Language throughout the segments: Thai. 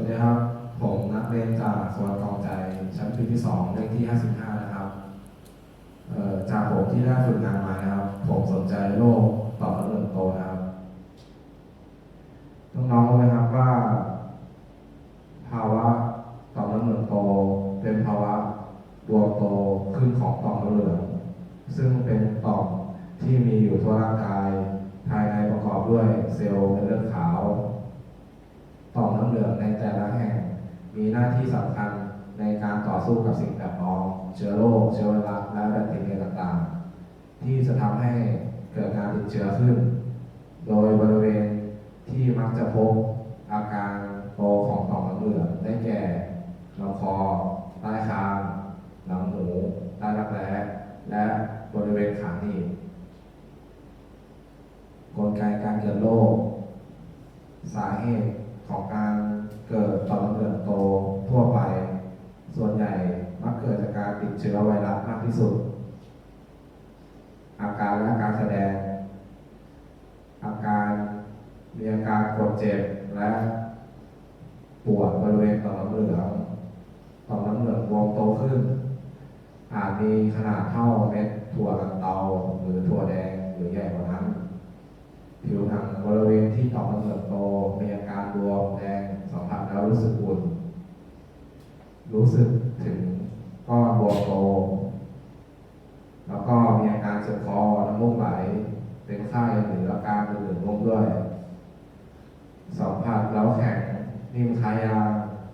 วัสดีครับ ผมนักเรียนจากสวนกองใจ ชั้นปีที่ 2 เลขที่ 55 นะครับจากผมที่ได้ฝึกงานมานะครับ ผมสนใจโรคต่อมน้ำเหลืองโตนะครับ น้องๆรู้ไหมครับว่า ภาวะต่อมน้ำเหลืองโต เป็นภาวะรวมโตขึ้นของต่อมน้ำเหลือง ซึ่งเป็นต่อมที่มีอยู่ทั่วร่างกาย ภายในประกอบด้วยเซลล์เม็ดเลือดขาว ต่อมน้ำ เหลืองในแต่ละแห่ง มีหน้าที่สำคัญในการต่อสู้กับสิ่งแปลกปลอมเชื้อโรคเชื้อไวรัสและแบคทีเรียต่างๆ ที่จะทำให้เกิดการติดเชื้อขึ้น โดยบริเวณที่มักจะพบอาการโตของต่อมน้ำเหลืองได้แก่ลำคอใต้คางหลังหูใต้รักแร้และบริเวณขาหนีบกลไกการเกิดโรคสาเหตุของการ เชื้อไวรัสมากที่สุด อาการและการแสดง อาการมีอาการปวดเจ็บและปวดบริเวณต่อมน้ำเหลืองต่อมน้ำเหลืองบวมโตขึ้น อาจมีขนาดเท่าเม็ดถั่วลันเตาหรือถั่วแดงหรือใหญ่กว่านั้น ผิวหนังบริเวณที่ต่อมน้ำเหลืองโตมีอาการบวมแดงสัมผัสแล้วรู้สึกอุ่นรู้สึกอนบวมโต แล้วก็มีอาการเจ็บคอน้ำมูกไหล เป็นไข้หรืออา การอื่นๆร่วมด้วยสัมผัสแล้วแข็งนิ่มคล้ายยาง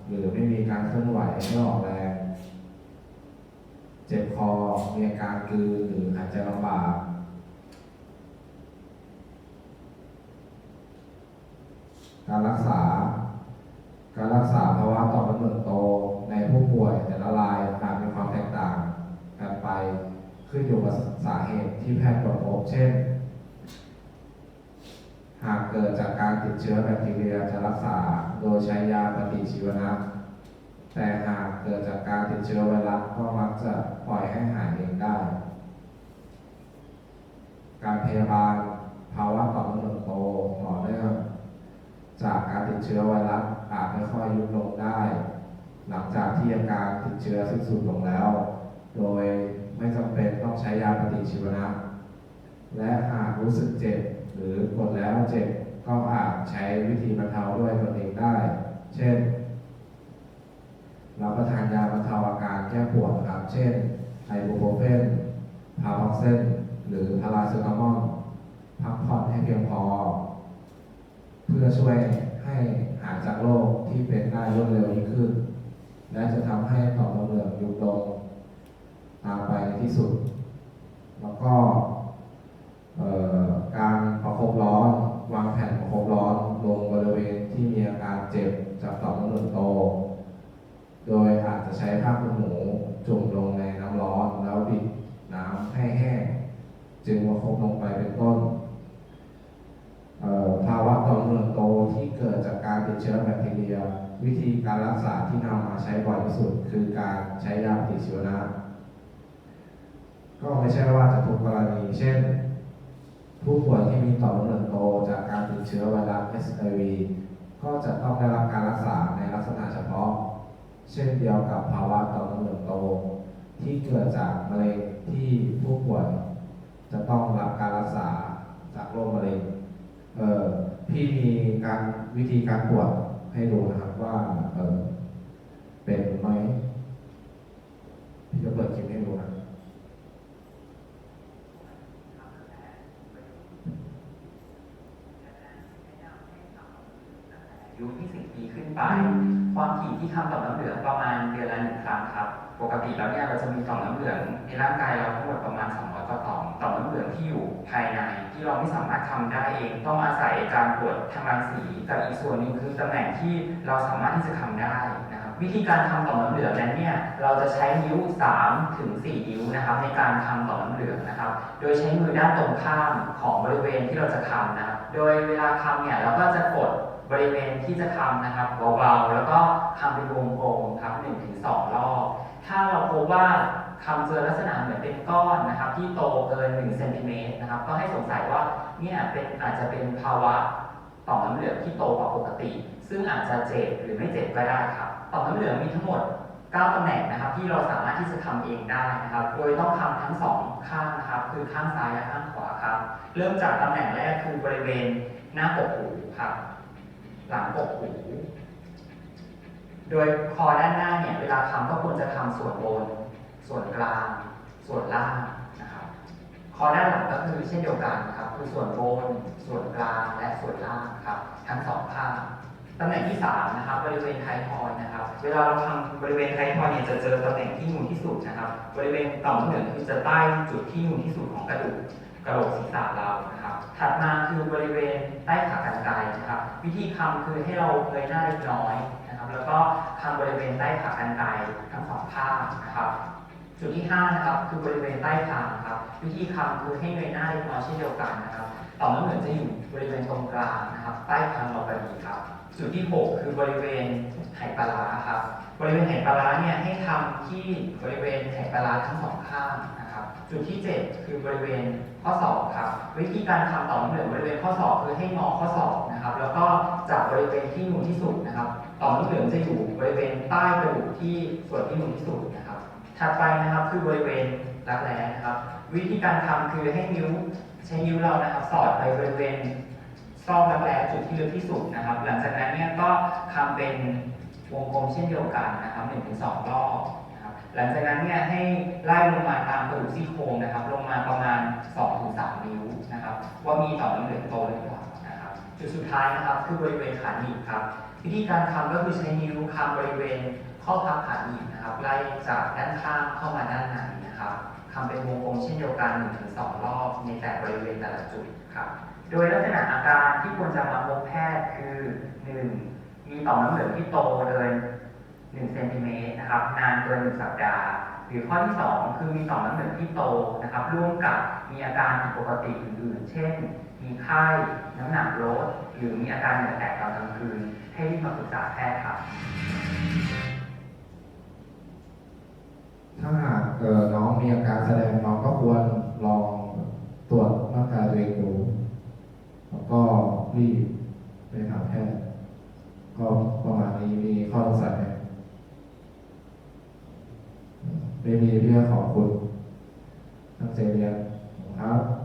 หรือไม่มีการเคลื่อนไหวไม่ออกแรง เจ็บคอมีอาการกืนหรือหายใจลำบากการรักษา การรักษาภาวะต่อมน้ำเหลืองโตในผู้ป่วยแต่ละรายอาจมีความแตกต่างกันไป ขึ้นอยู่กับสาเหตุที่แพทย์ตรวจพบเช่น หากเกิดจากการติดเชื้อแบคทีเรียจะรักษาโดยใช้ยาปฏิชีวนะ แต่หากเกิดจากการติดเชื้อไวรัสก็มักจะปล่อยให้หายเองได้ การพยาบาลภาวะต่อมน้ำเหลืองโตต่อเนื่องจากการติดเชื้อไวรัสอาจไม่ค่อยยุบลงได้ หลังจากที่อาการติดเชื้อสิ้นสุดลงแล้ว โดยไม่จำเป็นต้องใช้ยาปฏิชีวนะ และหากรู้สึกเจ็บหรือกดแล้วเจ็บก็อาจใช้วิธีบรรเทาด้วยตนเองได้ เช่นรับประทานยาบรรเทาอาการแก้ปวดครับ เช่นไอบูโปรเฟนพาราเซนหรือพาราเซตามอลพักผ่อนให้เพียงพอ เพื่อช่วยให้หายจากโรคที่เป็นได้รวดเร็วยิ่งขึ้น และจะทำให้ต่อมน้ำเหลืองยุบลงตามไปในที่สุด แล้วก็ การประคบร้อน วางแผ่นประคบร้อนลงบริเวณที่มีอาการเจ็บจากต่อมน้ำเหลืองโต โดยอาจจะใช้ผ้าคลุมหูจุ่มลงในน้ำร้อนแล้วบิดน้ำให้แห้งจึงประคบลงไปเป็นต้นภาวะต่อมน้ำเหลืองโตที่เกิดจากการติดเชื้อแบคทีเรีย วิธีการรักษาที่นำมาใช้บ่อยที่สุด คือการใช้ยาปฏิชีวนะก็ไม่ใช่ว่าจะทุกกรณี เช่น ผู้ป่วยที่มีต่อมน้ำเหลืองโตจากการติดเชื้อไวรัส HIV ก็จะต้องได้รับการรักษาในลักษณะเฉพาะ เช่นเดียวกับภาวะต่อมน้ำเหลืองโต ที่เกิดจากมะเร็งที่ผู้ป่วย จะต้องรับการรักษาจากโรคมะเร็งเออพี่มีการวิธีการตรวจให้ดูนะครับว่าเออเป็นไหมพี่จะเปิดคลิปให้ดูนะ อายุ20 ปีขึ้นไป ความ ถี่ที่ทำต่อมน้ำเหลืองประมาณเดือนละหนึ่งครั้งครับ ปกติแล้วเนี่ยเราจะมีต่อมน้ำเหลืองในร่างกายเราทั้งหมดประมาณ 200กว่าต่อม ต่อมน้ำเหลืองที่อยู่ภายในที่เราไม่สามารถทำได้เอง ต้องอาศัยการตรวจทางรังสีกับอีกส่วนหนึ่งคือตำแหน่งที่เราสามารถที่จะทำได้นะครับ วิธีการทำต่อมน้ำเหลืองนั้นเนี่ยเราจะใช้นิ้ว3ถึง4นิ้วนะครับในการทำต่อมน้ำเหลืองนะครับ โดยใช้มือด้านตรงข้ามของบริเวณที่เราจะทำนะครับ โดยเวลาทำเนี่ยเราก็จะกด บริเวณที่จะทำนะครับเบาๆแล้วก็ทำเป็นวงกลมครับ1ถึง2รอบ ถ้าเราพบว่าทำเจอลักษณะเหมือนเป็นก้อนนะครับ ที่โตเกิน1เซนติเมตรนะครับ ก็ให้สงสัยว่าเนี่ยเป็นอาจจะเป็นภาวะต่อมน้ำเหลืองที่โตกว่าปกติ ซึ่งอาจจะเจ็บหรือไม่เจ็บก็ได้ครับต่อมน้ำเหลืองมีทั้งหมด9ตำแหน่งนะครับที่เราสามารถที่จะทำเองได้นะครับ โดยต้องทำทั้งสองข้างนะครับ คือข้างซ้ายและข้างขวาครับ เริ่มจากตำแหน่งแรกคือบริเวณหน้ากกหูครับ หลังกกหูโดยคอด้านหน้าเนี่ยเวลาทำก็ควรจะทำส่วนบน ส่วนกลาง ส่วนล่างนะครับ คอด้านหลังก็คือเช่นเดียวกันครับคือส่วนบน ส่วนกลางและส่วนล่างครับทั้งสองข้างตำแหน่งที่สามนะครับบริเวณไททอยนะครับ เวลาเราทำบริเวณไททอยเนี่ยจะเจอตำแหน่งที่นูนที่สุดนะครับ บริเวณต่อมเหลือคือจะใต้จุดที่นูนที่สุดของกระดูก กระโหลกศีรษะเรานะครับ ถัดมาคือบริเวณใต้ขากรรไกรนะครับ วิธีทำคือให้เราเงยหน้าเล็กน้อยนะครับ แล้วก็ทำบริเวณใต้ขากรรไกรทั้งสองข้างนะครับ จุดที่5นะครับคือบริเวณใต้คางครับ วิธีทำคือให้เงยหน้าเล็กน้อยเช่นเดียวกันนะครับต่อมน้ำเหลืองจะอยู่บริเวณตรงกลางนะครับ ใต้คางเราแบบนี้ครับ จุดที่ 6 คือบริเวณไหปลาร้าครับ บริเวณไหปลาร้าเนี่ยให้ทำที่บริเวณไหปลาร้าทั้งสองข้างนะ ครับ จุดที่ 7 คือบริเวณข้อศอกครับ วิธีการทำต่อมน้ำเหลืองบริเวณข้อศอกคือให้งอข้อศอกนะครับ แล้วก็จับบริเวณที่นูนที่สุดนะครับต่อมน้ำเหลืองจะอยู่บริเวณใต้กระดูกที่ส่วนที่นูนที่สุดนะครับ ถัดไปนะครับคือบริเวณรักแร้นะครับ วิธีการทำคือให้นิ้วใช้นิ้วเรานะครับ สอดไปบริเวณซอกรักแร้จุดที่ลึกที่สุดนะครับ หลังจากนั้นเนี่ยก็ทำเป็นวงกลมเช่นเดียวกันนะครับ1นถึงสรอบนะครับ หลังจากนั้นเนี่ยให้ไล่ลงมาตามกระดูกซี่โครงนะครับ ลงมาประมาณ 2-3ถึงนิ้วนะครับ ว่ามีต่อมน้ำเหลืองโตหรือเปล่านะครับจุดสุดท้ายนะครับคือบริเวณขาหนีบครับวิธีการทำก็คือใช้นิ้วคำบริเวณข้อพับขาหนีบนะครับไล่จากด้านข้างเข้ามาด้านในนะครับทำเป็นวงกลมเช่นเดียวกัน1-2รอบในแต่บริเวณแต่ละจุดครับโดยลักษณะอาการที่ควรจะมาพบแพทย์คือ 1. มีต่อมน้ำเหลืองที่โตเกิน 1เซนติเมตรนะครับนานเกิน1สัปดาห์ หรือข้อที่ 2 คือมีต่อมน้ำเหลืองที่โตนะครับร่วมกับมีอาการผิดปกติอื่นๆ เช่น มีไข้น้ำหนักลดหรือมีอาการเหนื่อยแตกตอนกลางคืน ให้รีบมาปรึกษาแพทย์ครับถ้าหากน้องมีอาการแสดงน้องก็ควรลองตรวจร่างกายตัวเองดูแล้วก็รีบไปหาแพทย์ก็ประมาณนี้มีข้อสงสัยไหม ไม่มีเรื่องขอบคุณตั้งใจเรียนครับ